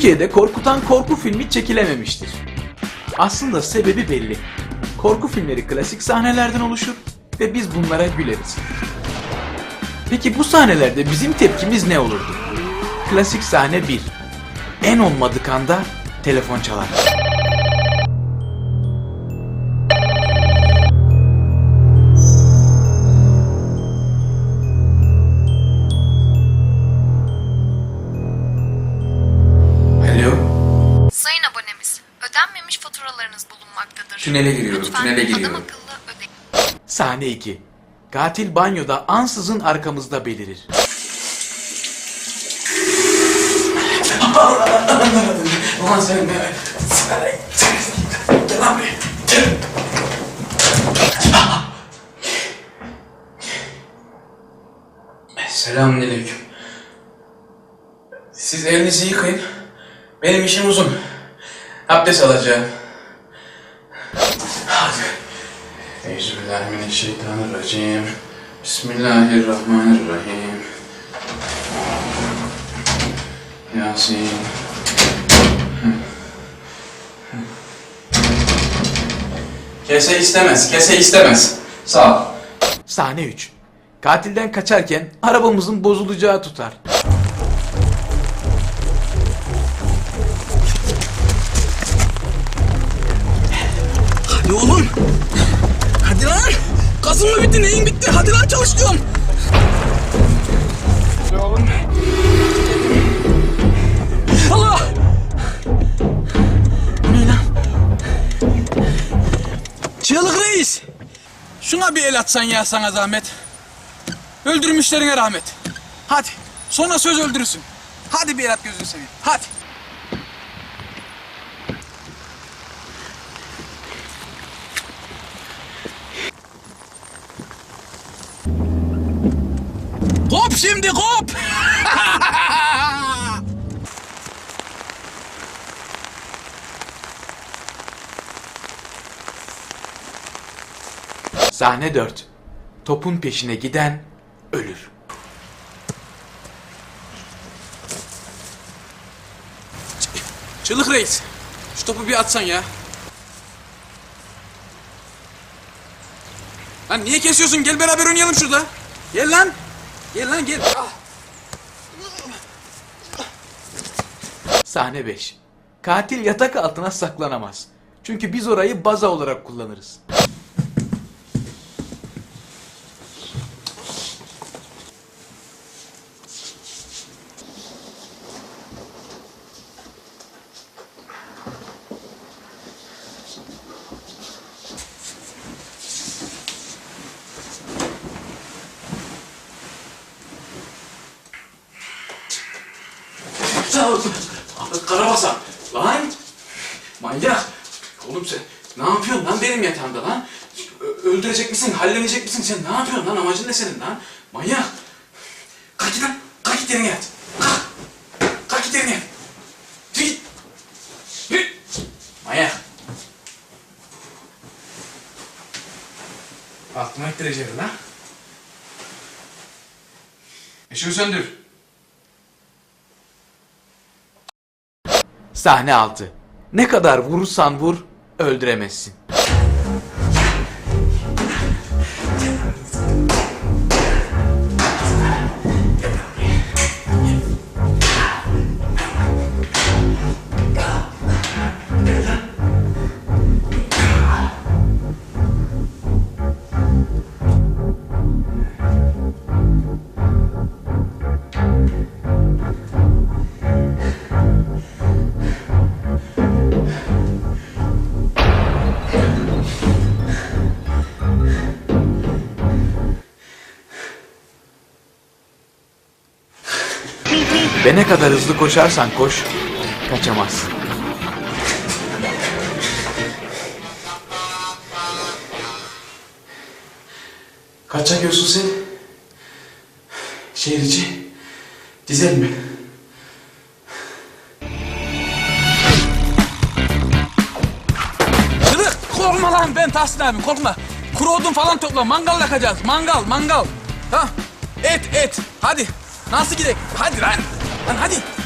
Türkiye'de korkutan korku filmi çekilememiştir. Aslında sebebi belli. Korku filmleri klasik sahnelerden oluşur ve biz bunlara güleriz. Peki bu sahnelerde bizim tepkimiz ne olurdu? Klasik sahne 1. En olmadık anda telefon çalar. Tünele giriyorum, Lütfen tünele giriyorum. Sahne 2. Katil banyoda ansızın arkamızda belirir. Ulan sen be. Gel lan. Selamünaleyküm. Siz elinizi yıkayın. Benim işim uzun. Abdest alacağım. Euzubillahimineşşeytanirracim. Bismillahirrahmanirrahim. Yasin. Kese istemez, kese istemez. Sağ ol. Sahne 3. Katilden kaçarken arabamızın bozulacağı tutar. Hadi oğlum. Hadi lan. Kasım mı bitti neyin bitti? Hadi lan çalış diyorum. Hadi oğlum. Allah. Bu ne? Çığlık reis. Şuna bir el atsan ya sana zahmet. Öldürmüşlerine rahmet. Hadi. Sonra söz öldürürsün. Hadi bir el at gözünü seveyim. Hadi. Şimdi kop. Sahne 4. Topun peşine giden ölür. Çığlık reis. Şu topu bir atsan ya. Lan niye kesiyorsun? Gel beraber oynayalım şurada. Gel lan. Gel lan gel. Ah. Sahne 5. Katil yatak altına saklanamaz. Çünkü biz orayı baza olarak kullanırız. Karabasan. Lan. Manyak. Oğlum sen ne yapıyorsun lan benim yatağımda lan? Ö- öldürecek misin? Hallenecek misin? Sen ne yapıyorsun lan? Amacın ne senin lan? Manyak. Kalk git lan. Kalk git yerine yat. Kalk. Kalk git yerine yat. Git. Yürü. Manyak. Aklıma ettireceğim lan. Işığı söndür. Sahne 6. Ne kadar vurursan vur öldüremezsin. Ve ne kadar hızlı koşarsan koş, kaçamazsın. Kaç çakıyorsun sen? Şehir içi. Dizel mi? Çığlık korkma lan ben Tahsin abim korkma. Kuru odun falan topla mangal yakacağız. Mangal mangal. Ha? Et et hadi. Nasıl gidelim? Hadi lan. Lan hadi.